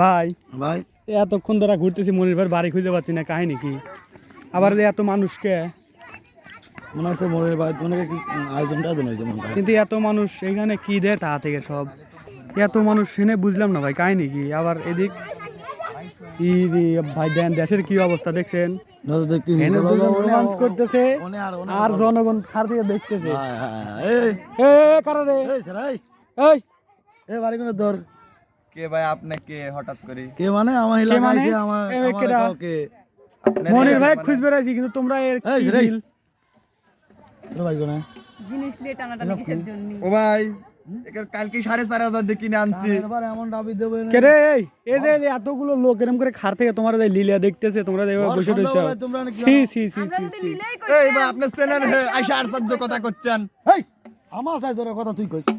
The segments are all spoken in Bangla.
ভাই ভাই। এতক্ষণ ধরে ঘুরতেছি মনির ভাই বাড়ি খুঁজে পাচ্ছি না কাহিনী কি? আবার যে এত মানুষকে। মনে হচ্ছে মনের বাড়ি মনে কি আয়োজনটা হয়েছে কিন্তু এত মানুষ এখানে কি দেয় তা থেকে সব। এত মানুষ শুনে বুঝলাম না ভাই কাহিনী কি? আবার এদিক ভাই দেন দেশের কি অবস্থা দেখছেন? করতেছে আর জনগণ খার থেকে দেখতেছে। এই। কারা রে? এই এই। বাড়ি কোন দর কে ভাই আপনাকে হঠাৎ করে? কে মানে? আমার মানে? আমার আমার মনির ভাই মানে- খুঁজ বেড়াইছি কিন্তু তোমরা এর কি? তোর কোনে জিনিস নিয়ে টানাটানি কিসের জন্য? ও ভাই কালকে সাড়ে চার হাজার দিয়ে কিনে আনছি। এমন দাবি দেবে কে রে এই এই যে এতগুলো লোক এরকম করে খার থেকে তোমরা যে লিলিয়া দেখতেছে তোমরা যে বসে রয়েছো। তোমরা নাকি সি সি সি সি সি এই ভাই আপনার চ্যানেল আইসা আর কথা করছেন। এই আমার কথা তুই কইস এই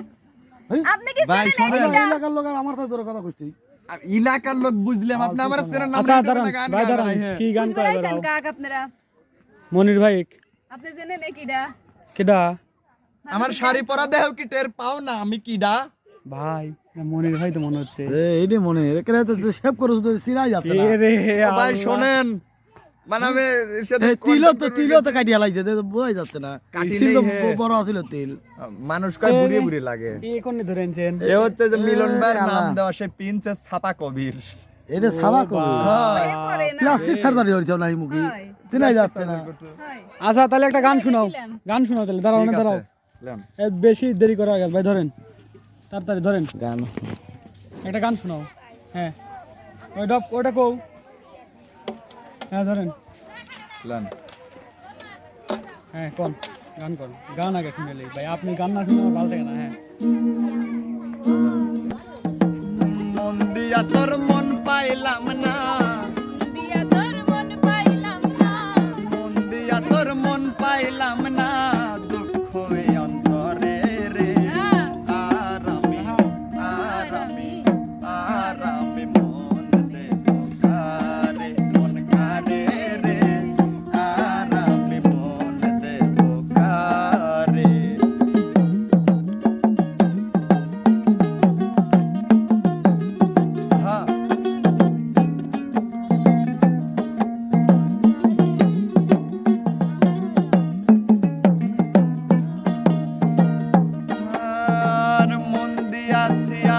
আপনি কি ভাই, শোনেন। এই এলাকার লোক আর আমার সাথে তোর কথা কইস এলাকার লোক বুঝলাম আপনি আমার চ্যানেল নাম ভাই দাঁড়ান কি গান করে বুঝতে কাক আপনারা? মনির ভাই আপনি জেনেন কিডা? কেডা? আমার শাড়ি পরা দেহ কি টের পাও না আমি কিডা? ভাই মনির ভাই তো মনে হচ্ছে। এ এইডি মনে রেখে তো সেভ করছ তো সিনাই যাচ্ছে না। রে ভাই। শোনেন। মানে আমি সাথে তো তিলও তো কাটিয়া লাগছে বোঝাই যাচ্ছে না। তিল বড় আছিল তিল। মানুষ কয় বুড়ি বুড়ি লাগে। এ কোনে এ হচ্ছে যে মিলন ভাইয়ের এ, নাম দেওয়া সে পিনছে ছাপা কবির। এটা সাবা কবি হ্যাঁ। করে না। প্লাস্টিক সার্জারি হয়েছে না এই চিনাই যাচ্ছে না। আচ্ছা তাহলে একটা গান শোনাও। গান শোনাও তাহলে দাঁড়াও না দাঁড়াও। বেশি দেরি করা গেল ভাই ধরেন। তাড়াতাড়ি ধরেন। গান। একটা গান শোনাও। হ্যাঁ। ওই ডপ ওটা কও। হ্যাঁ ধরেন। লেন। হ্যাঁ কোন গান কর। গান আগে শুনে লি ভাই আপনি গান না শুনে আমার ভালো থাকে না হ্যাঁ। মন দিয়া তোর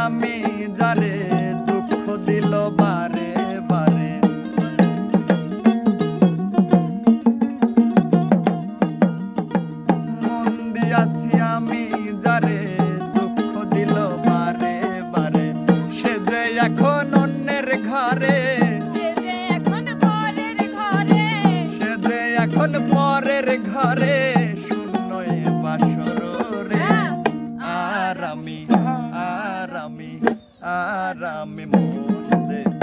আমি যারে দুঃখ দিল বারে বারে। মন দিয়াছি আর আমি মন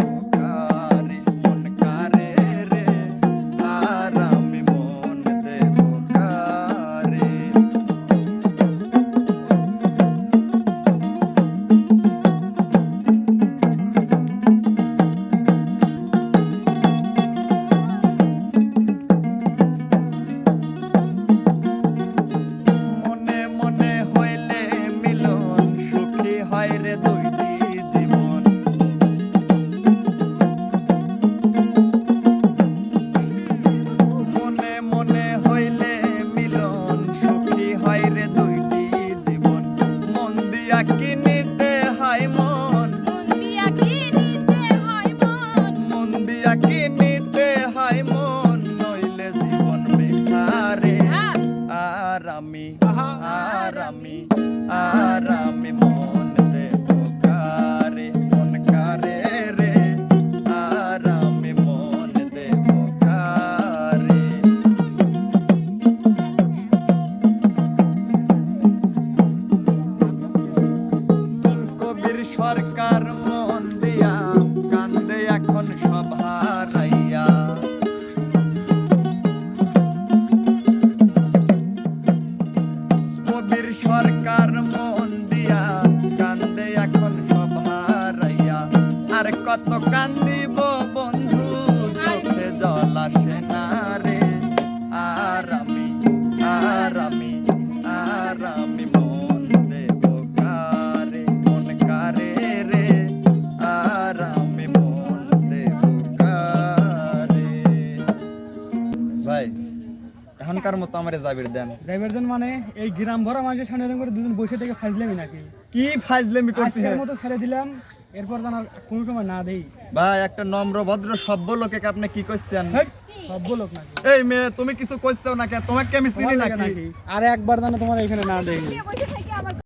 আর আমি আর কত কান্দিব বন্ধু চোখে জল আসে না রে। আর আমি আর আমি আর আমি মন দেব কারে মন কারে রে। আর আমি মন দেব কারে। ভাই এখনকার মতো আমারে জাবির দেন। জাবির দেন মানে এই গ্রাম ভরা মানুষের সামনে করে দুজন বসে থেকে ফাইজলামি নাকি? কি ফাজলামি করছিস মতো ছেড়ে দিলাম। এরপর যেন আর কোনো সময় না দেই। ভাই একটা নম্র ভদ্র সভ্য লোকে আপনি কি কইছেন? সভ্য লোক নাকি? এই মেয়ে তুমি কিছু কইছো নাকি? তোমাকে আমি চিনি নাকি? আরে আর একবার যেন তোমার এখানে না দেই।